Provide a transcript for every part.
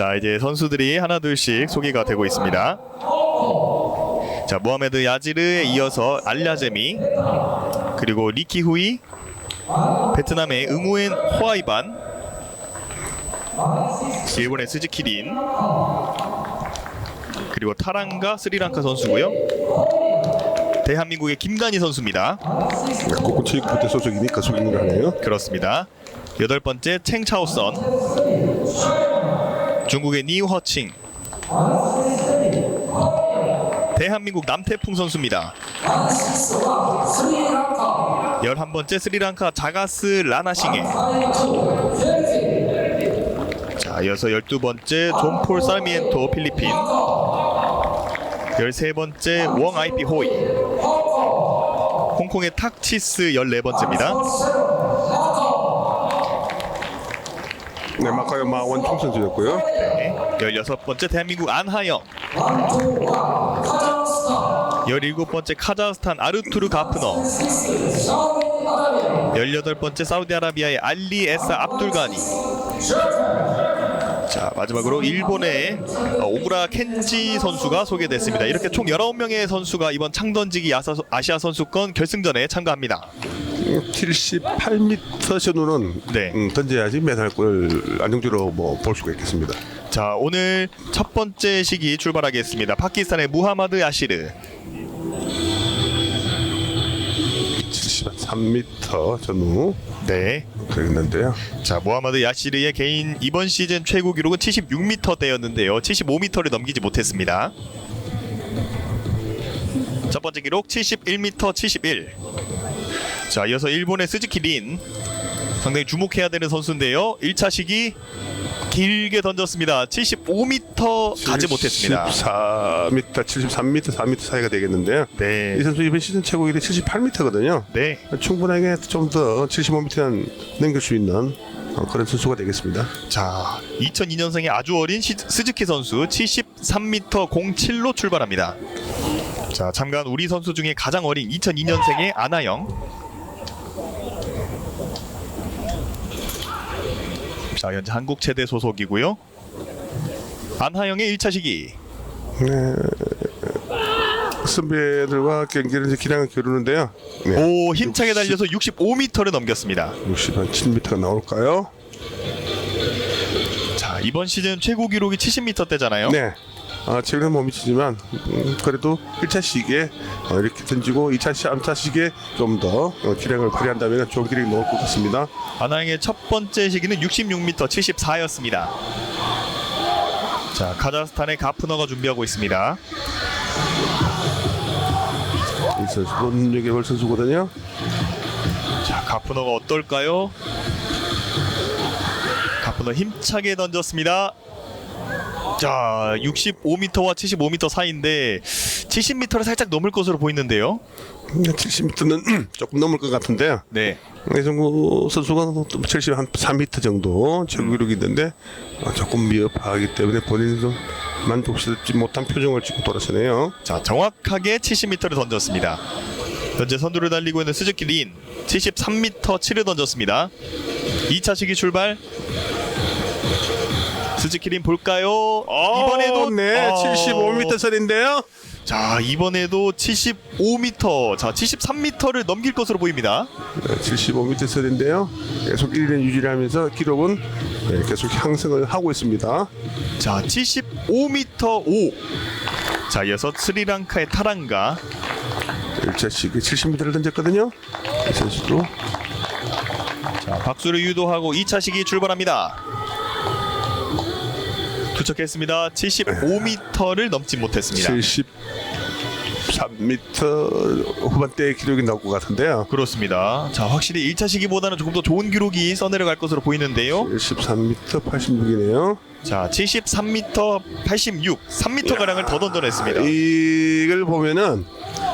자 이제 선수들이 하나 둘씩 소개가 되고 있습니다. 자 모하메드 야지르에 이어서 알야제미 그리고 리키 후이 베트남의 응우엔 호아이반 일본의 스즈키린 그리고 타랑가 스리랑카 선수고요. 대한민국의 김단희 선수입니다. 고구체육부대 소속이니까 소개를 하네요. 그렇습니다. 여덟 번째 챙차오선 중국의 니우허칭 대한민국 남태풍 선수입니다. 열한 번째 스리랑카 자가스 라나싱에 자 이어서 열두 번째 존폴 사미엔토 필리핀 열세 번째 웡 아이피 호이 홍콩의 탁치스 열네 번째입니다. 네, 마카요 마 원총 선수였고요. 네. 16번째 대한민국 안하영. 17번째 카자흐스탄 아르투르 가프너. 18번째 사우디아라비아의 알리 에사 압둘가니. 자 마지막으로 일본의 어, 오구라 켄지 선수가 소개됐습니다. 이렇게 총 19명의 선수가 이번 창던지기 아시아 선수권 결승전에 참가합니다 78m 전후는 네. 음, 던져야지 메달골 안정적으로 뭐 볼 수가 있겠습니다. 자 오늘 첫 번째 시기 출발하겠습니다 파키스탄의 무하마드 야시르 73m 전후 네 그랬는데요. 자 모하마드 야시르의 개인 이번 시즌 최고 기록은 76m대였는데요. 75m를 넘기지 못했습니다. 첫 번째 기록 71m 71. 자 이어서 일본의 스즈키 린 상당히 주목해야 되는 선수인데요. 1차 시기 길게 던졌습니다. 75m 가지 못했습니다. 74m, 73m, 4m 사이가 되겠는데요. 이 네, 선수 이번 시즌 최고 기록이 78m거든요. 네. 충분하게 좀 더 75m는 넘길 수 있는 어, 그런 선수가 되겠습니다. 자 2002년생의 아주 어린 시- 스즈키 선수 73m 07로 출발합니다. 자 참가한 우리 선수 중에 가장 어린 2002년생의 아나영. 자 현재 한국 체대 소속이고요. 안하영의 1차 시기. 선배들과 경기를 이제 기량을 겨루는데요. 네. 오 힘차게 달려서 65m를 넘겼습니다. 60, 한 7m가 나올까요? 자 이번 시즌 최고 기록이 70m대잖아요. 네. 아, 최근에 못 미치지만 음, 그래도 1차 시기에 어, 이렇게 던지고 2차 시, 3차 시기에 좀더 어, 기량을 발휘한다면 좋은 기록이 나올 것 같습니다. 아나영의 첫 번째 시기는 66m 74였습니다. 자, 카자흐스탄의 가프너가 준비하고 있습니다. 이 선수 눈여겨볼 선수거든요. 자, 가프너가 어떨까요? 가프너 힘차게 던졌습니다. 자, 65m와 75m 사이인데 70m를 살짝 넘을 것으로 보이는데요. 70m는 조금 넘을 것 같은데요. 네. 이정구 선수가 73 3m 정도 최고 기록이 있는데 어, 조금 미흡하기 때문에 본인도 만족스럽지 못한 표정을 짓고 돌아서네요. 자, 정확하게 70m를 던졌습니다. 현재 선두를 달리고 있는 스즈키 린 73m 7을 던졌습니다. 2차 시기 출발. 스즈키 린 볼까요? 이번에도 네, 어, 75m 선인데요. 자, 이번에도 75m. 자, 73m를 넘길 것으로 보입니다. 75m 선인데요. 계속 1년 유지를 하면서 기록은 네, 계속 향상을 하고 있습니다. 자, 75m 5. 자, 이어서 스리랑카의 타랑가 1차 시기 70m를 던졌거든요. 이 선수도 자, 박수를 유도하고 2차 시기 출발합니다. 도착했습니다. 75m를 넘지 못했습니다. 73m 후반대 기록이 나올 것 같은데요. 그렇습니다. 자, 확실히 1차 시기보다는 조금 더 좋은 기록이 써내려갈 것으로 보이는데요. 73m 86이네요. 자, 73m 86, 3m 가량을 더 던져냈습니다. 이걸 보면은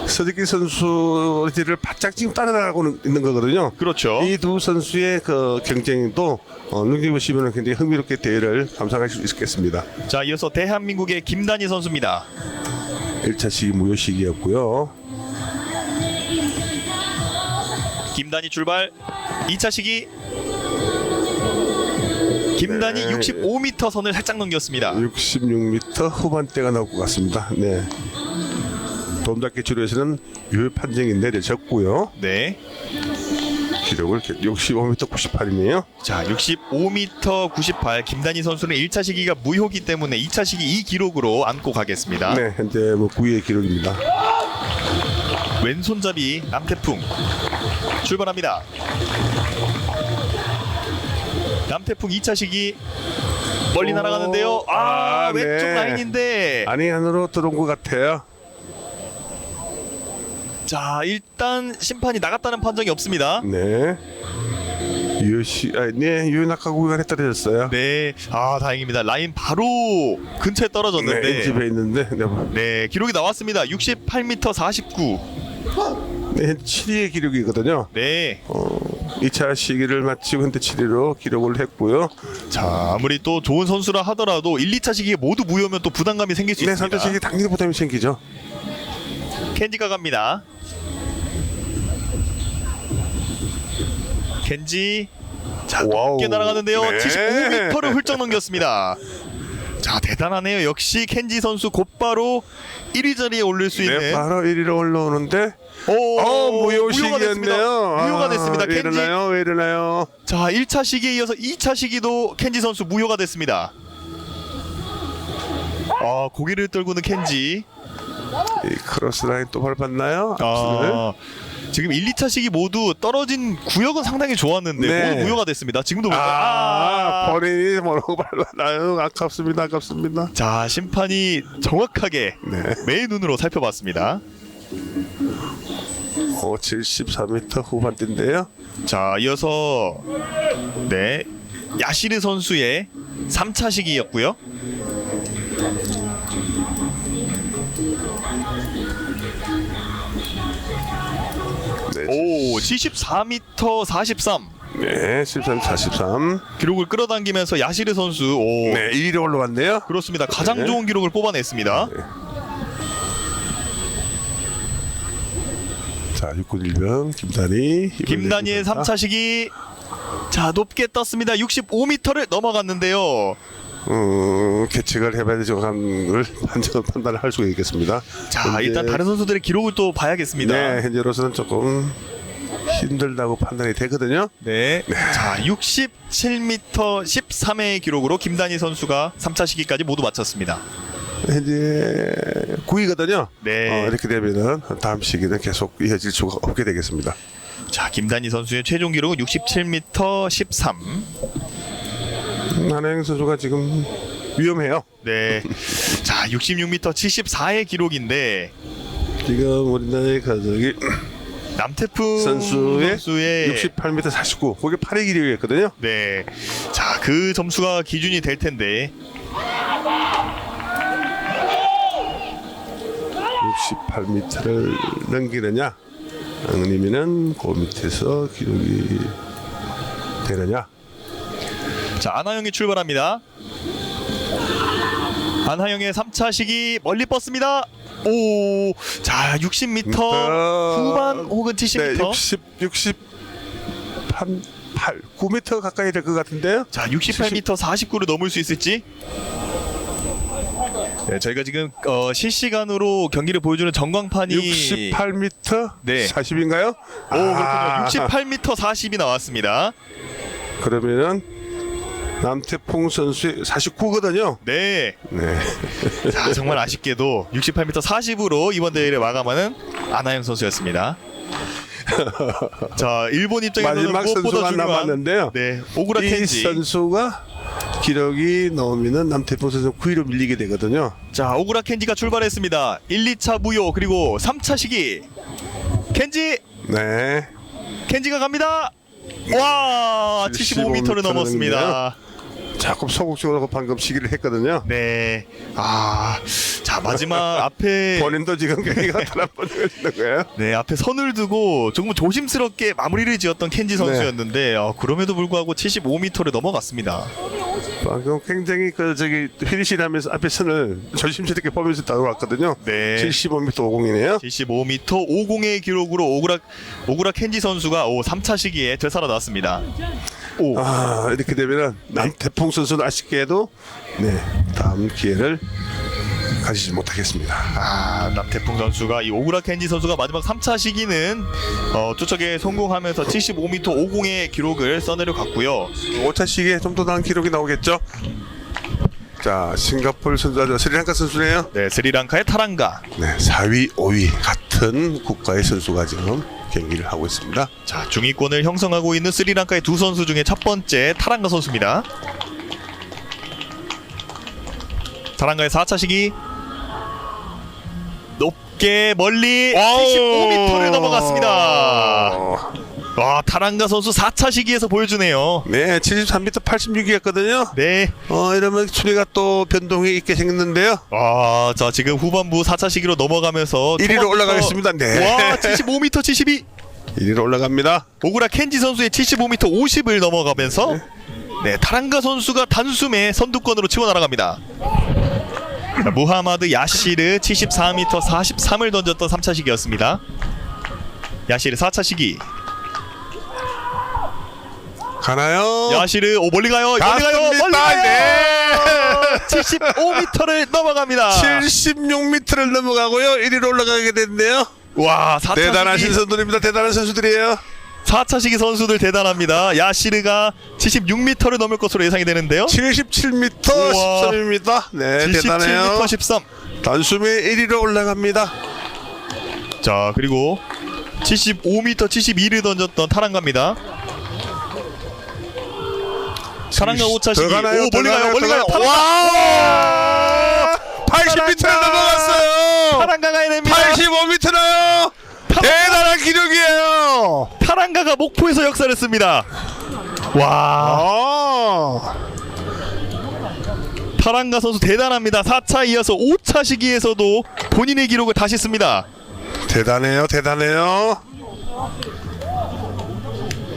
서드기 선수들을 바짝 지금 따라가고 있는 거거든요. 그렇죠. 이 두 선수의 그 경쟁도 어, 눈여보시면 굉장히 흥미롭게 대회를 감상하실 수 있겠습니다. 자, 이어서 대한민국의 김단희 선수입니다. 1차 시기 무효 시기였고요. 김단희 출발. 2차 시기 김단이 네. 65m 선을 살짝 넘겼습니다. 66m 후반대가 나올 것 같습니다. 네. 돈닫기 치료에서는 유효 판정이 내려졌고요. 네. 기록을 65m 98이네요. 자, 65m 98 김단희 선수는 1차 시기가 무효기 때문에 2차 시기 이 기록으로 안고 가겠습니다. 네, 현재 뭐 9위의 기록입니다. 왼손잡이 남태풍 출발합니다. 남태풍 2차 시기 멀리 오, 날아가는데요. 아, 아, 네. 왼쪽 라인인데. 안이 안으로 들어온 것 같아요. 자, 일단 심판이 나갔다는 판정이 없습니다. 네. 유시, 아, 네, 유낙하 구간에 떨어졌어요. 네. 아, 다행입니다. 라인 바로 근처에 네, 떨어졌는데. 집에 있는데, 네, 뭐, 네, 기록이 나왔습니다. 68m 49. 네, 7위의 기록이거든요. 네. 어, 2차 시기를 마치고 현재 7위로 기록을 했고요. 자, 아무리 또 좋은 선수라 하더라도 1, 2차 시기에 모두 무효면 또 부담감이 생길 수 네, 있습니다. 3차 시기 당연히 부담이 생기죠. 켄지가 갑니다. 켄지 자. 높게 날아가는데요. 네. 75m를 훌쩍 넘겼습니다. 자 대단하네요. 역시 켄지 선수 곧바로 1위 자리에 올릴 수 있는 네, 바로 1위로 올라오는데, 오, 어. 무효시기였네요. 무효가 됐습니다. 아, 왜 켄지 이러나요? 왜 이러나요? 자 1차 시기에 이어서 2차 시기도 켄지 선수 무효가 됐습니다. 아 고개를 떨구는 켄지 이 크로스 라인 또 밟았나요? 아, 지금 1, 2차 시기 모두 떨어진 구역은 상당히 좋았는데 네. 모두 무효가 됐습니다. 지금도 보니까 아, 아, 본인이 뭐라고 밟았나요? 아깝습니다, 아깝습니다. 자 심판이 정확하게 네. 매 눈으로 살펴봤습니다. 어, 74m 후반대인데요. 자 이어서 네 야시르 선수의 3차 시기였고요. 오 74m 43 네, 13, 43. 기록을 끌어당기면서 야시르 선수 오 네, 2위로 올라갔네요. 그렇습니다. 가장 네. 좋은 기록을 뽑아냈습니다. 자, 6군 1병 김단희. 김단희의 3차 시기 자 높게 떴습니다. 65m를 넘어갔는데요. 음, 계측을 해봐야 걸 판정 판단을 할 수가 있겠습니다. 자 현재- 일단 다른 선수들의 기록을 또 봐야겠습니다. 네, 현재로서는 조금 힘들다고 판단이 되거든요. 네. 자 67m 13의 기록으로 김단희 선수가 3차 시기까지 모두 마쳤습니다. 현재 9위거든요. 네. 어, 이렇게 되면은 다음 시기는 계속 이어질 수가 없게 되겠습니다. 자 김단희 선수의 최종 기록은 67m 13. 한행 선수가 지금 위험해요. 네. 자 66m 74의 기록인데 지금 우리나라의 가족이 남태풍 선수의, 선수의 68m 49, 그게 8위 기록이었거든요. 네. 자, 그 점수가 기준이 될 텐데. 68m를 넘기느냐, 아니면은 그 밑에서 기록이 되느냐. 자, 안하영이 출발합니다. 안하영의 3차 시기 멀리 뻗습니다. 오, 자, 60m 후반 혹은 70m. 네, 60, 60, 한 8, 9m 가까이 될 것 같은데요. 자, 68m 49를 넘을 수 있을지. 네, 저희가 지금 어, 실시간으로 경기를 보여주는 전광판이 68m 네. 40인가요? 오, 그렇군요. 68m 40이 나왔습니다. 그러면은 남태풍 선수의 49거든요. 네. 네. 자, 정말 아쉽게도 68m 40으로 이번 대회를 마감하는 안하영 선수였습니다. 자, 일본 입장에서는 마지막 무엇보다 선수가 중요한 남았는데요. 네, 오구라 이 켄지. 선수가 기록이 나오면은 남태풍 선수 9위로 밀리게 되거든요. 자, 오구라 켄지가 출발했습니다. 1, 2차 무효 그리고 3차 시기. 켄지, 네. 켄지가 갑니다. 와, 75m를 75m 넘었습니다. 조금 소극적으로 방금 시기를 했거든요. 네. 아, 자, 마지막 앞에 본인도 지금 경기가 단한번 걸리는 거예요. 네 앞에 선을 두고 조금 조심스럽게 마무리를 지었던 네. 켄지 선수였는데 어, 그럼에도 불구하고 75m를 넘어갔습니다. 방금 굉장히 그 저기 피니시하면서 앞에 선을 조심스럽게 보면서 따라왔거든요. 네. 75m 50이네요. 75m 50의 기록으로 오그라 오그라 켄지 선수가 오 3차 시기에 되살아났습니다. 오. 아 이렇게 되면은 남태풍 선수는 아쉽게도 네 다음 기회를 가지지 못하겠습니다. 아, 남태풍 선수가 이 오그라 켄지 선수가 마지막 3차 시기는 어, 쫓아게 성공하면서 75m 50의 기록을 써내려 갔고요. 5차 시기에 좀 더 나은 기록이 나오겠죠. 자 싱가포르 선수, 아, 스리랑카 선수네요. 네, 스리랑카의 타랑가. 네 4위, 5위 같은 국가의 선수가 지금 경기를 하고 있습니다. 자, 중위권을 형성하고 있는 스리랑카의 두 선수 중에 첫 번째 타랑가 선수입니다. 타랑가의 4차 시기 높게 멀리 75m를 넘어갔습니다. 와, 타랑가 선수 4차 시기에서 보여주네요. 네 73m 86이었거든요. 네. 어 이러면 순위가 또 변동이 있게 생겼는데요. 아, 자 지금 후반부 4차 시기로 넘어가면서 1위로 초반부터- 올라가겠습니다. 네. 와, 75m 72. 1위로 올라갑니다. 오구라 켄지 선수의 75m 50을 넘어가면서 네, 타랑가 선수가 단숨에 선두권으로 치고 날아갑니다. 자, 무하마드 야시르 74m 43을 던졌던 3차 시기였습니다. 야시르 4차 시기. 가나요? 야시르 오 멀리 가요. 멀리 가요. 갔습니다. 멀리 가요. 네. 75m를 넘어갑니다. 76m를 넘어가고요. 1위로 올라가게 됐네요. 와, 4차 대단하신 시기. 선수들입니다. 대단한 선수들이에요. 4차 시기 선수들 대단합니다. 야시르가 76m를 넘을 것으로 예상이 되는데요. 77m 우와. 13입니다. 네, 77m 대단해요. 13. 단숨에 1위로 올라갑니다. 자 그리고 75m 72를 던졌던 타랑가입니다. 타랑가 5차 시기. 들어가나요? 오 멀리 가요. 멀리 가요. 와! 80m를 타랑가. 넘어갔어요. 타랑가가 해냅니다. 85m 나요. 대단한 기록이에요. 타랑가가 목포에서 역사를 씁니다. 와 아. 타랑가 선수 대단합니다. 4차 이어서 5차 시기에서도 본인의 기록을 다시 씁니다. 대단해요. 대단해요.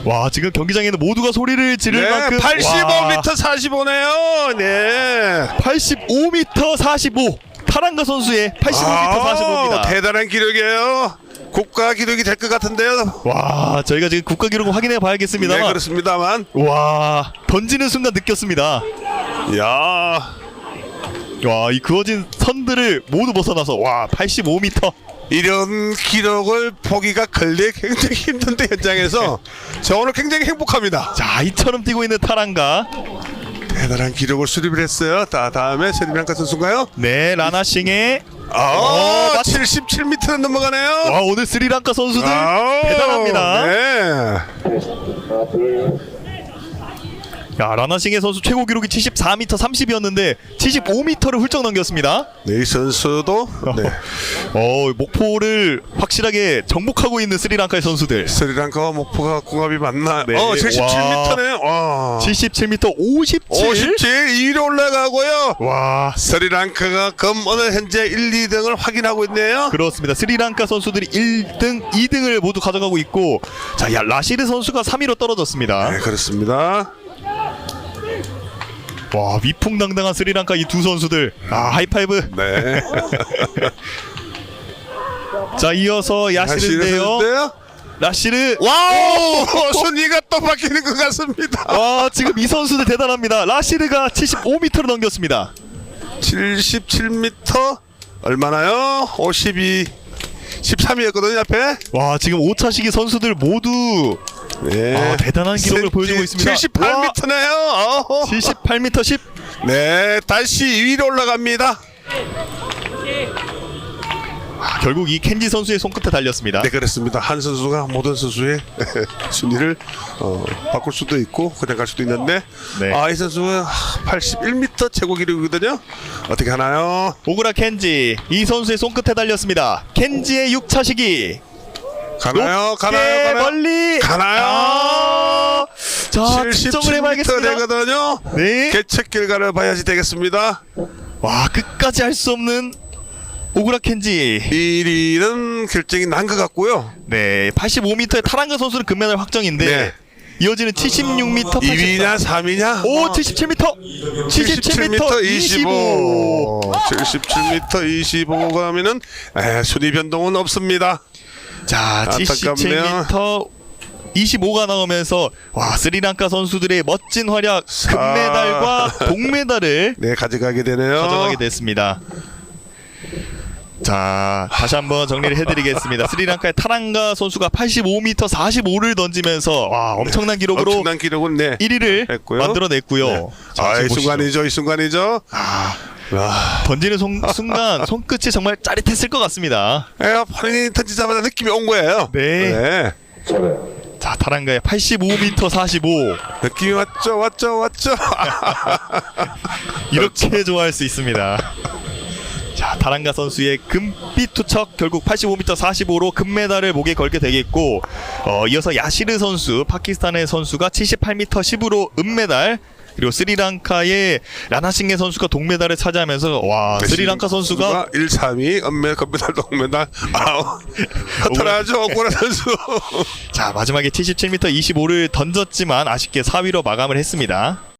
와 지금 경기장에는 모두가 소리를 지를 네, 만큼 85m 45네요. 네. 85m 45 타랑가 선수의 85m 45입니다. 대단한 기록이에요. 국가 기록이 될 것 같은데요. 와 저희가 지금 국가 기록을 확인해 네, 봐야겠습니다만 그렇습니다만. 와 던지는 순간 느꼈습니다. 야, 와 이 그어진 선들을 모두 벗어나서 와 85m 이런 기록을 보기가 걸리 굉장히 힘든데 현장에서 저 오늘 굉장히 행복합니다. 자 이처럼 뛰고 있는 타랑가 대단한 기록을 수립을 했어요. 다 다음에 스리랑카 선수인가요? 네 라나싱의 아, 어, 맞- 77m 넘어가네요. 와 오늘 스리랑카 선수들 아우, 대단합니다. 네. 야 라나싱의 선수 최고 기록이 74m 30이었는데 75m를 훌쩍 넘겼습니다. 네, 이 선수도 네. 어 목포를 확실하게 정복하고 있는 스리랑카의 선수들 스리랑카와 목포가 궁합이 맞나? 네. 어, 77m네요. 와. 77m 57. 57 2위로 올라가고요. 와 스리랑카가 금 오늘 현재 1, 2등을 확인하고 있네요. 그렇습니다. 스리랑카 선수들이 1등, 2등을 모두 가져가고 있고 자, 야 라시드 선수가 3위로 떨어졌습니다. 네, 그렇습니다. 와, 위풍당당한 스리랑카 이 두 선수들. 아, 하이파이브. 네. 자, 이어서 야시르인데요. 선수인데요. 라시르. 와우! 순위가 또 바뀌는 것 같습니다. 와, 지금 이 선수들 대단합니다. 라시르가 75m를 넘겼습니다. 77m 얼마나요? 52 13이었거든요, 앞에. 와, 지금 5차 시기 선수들 모두 네. 아, 대단한 기록을 보여주고 있습니다. 78m네요. 78m 10. 네, 다시 2위로 올라갑니다. 아, 결국 이 켄지 선수의 손끝에 달렸습니다. 네, 그렇습니다. 한 선수가 모든 선수의 순위를 어, 바꿀 수도 있고 그냥 갈 수도 있는데 네. 아, 이 선수는 81m 최고 기록이거든요. 어떻게 하나요? 오그라 켄지 이 선수의 손끝에 달렸습니다. 켄지의 6차 시기. 가나요? 가나요? 가나요? 멀리 가나요? 아, 자 측정을 77m 해봐야겠습니다. 되거든요. 네. 개척 결과를 봐야지 되겠습니다. 와 끝까지 할 수 없는 오그라 켄지. 1위는 결정이 난 것 같고요. 네 85m의 타랑가 선수는 금메달 확정인데 네. 이어지는 76m 2위냐 3위냐? 오 77m 77m 25. 77m 25가 하면은 에, 순위 변동은 없습니다. 자 안타깝네요. 77m 25가 나오면서 와 스리랑카 선수들의 멋진 활약 금메달과 동메달을 네 가져가게 되네요. 가져가게 됐습니다. 자 다시 한번 정리를 해드리겠습니다. 스리랑카의 타랑가 선수가 85m 45를 던지면서 와 엄청난 기록으로 엄청난 기록은 네. 1위를 했고요. 만들어냈고요. 네. 자, 아, 지금 이 보시죠. 순간이죠, 이 순간이죠. 아, 던지는 손- 순간 손끝이 정말 짜릿했을 것 같습니다. 에, 본인이 던지자마자 느낌이 온 거예요. 네. 자 타랑가의 85m 45 느낌이 왔죠, 왔죠, 왔죠. 이렇게 좋아할 수 있습니다. 자 타랑가 선수의 금빛 투척 결국 85m 45로 금메달을 목에 걸게 되겠고 어, 이어서 야시르 선수 파키스탄의 선수가 78m 10으로 은메달 그리고 스리랑카의 라나싱게 선수가 동메달을 차지하면서 와 스리랑카 선수가 1, 3위, 은메달, 금메달, 동메달. 아우, 허탈하죠, 오코라 선수. 자 마지막에 77m 25를 던졌지만 아쉽게 4위로 마감을 했습니다.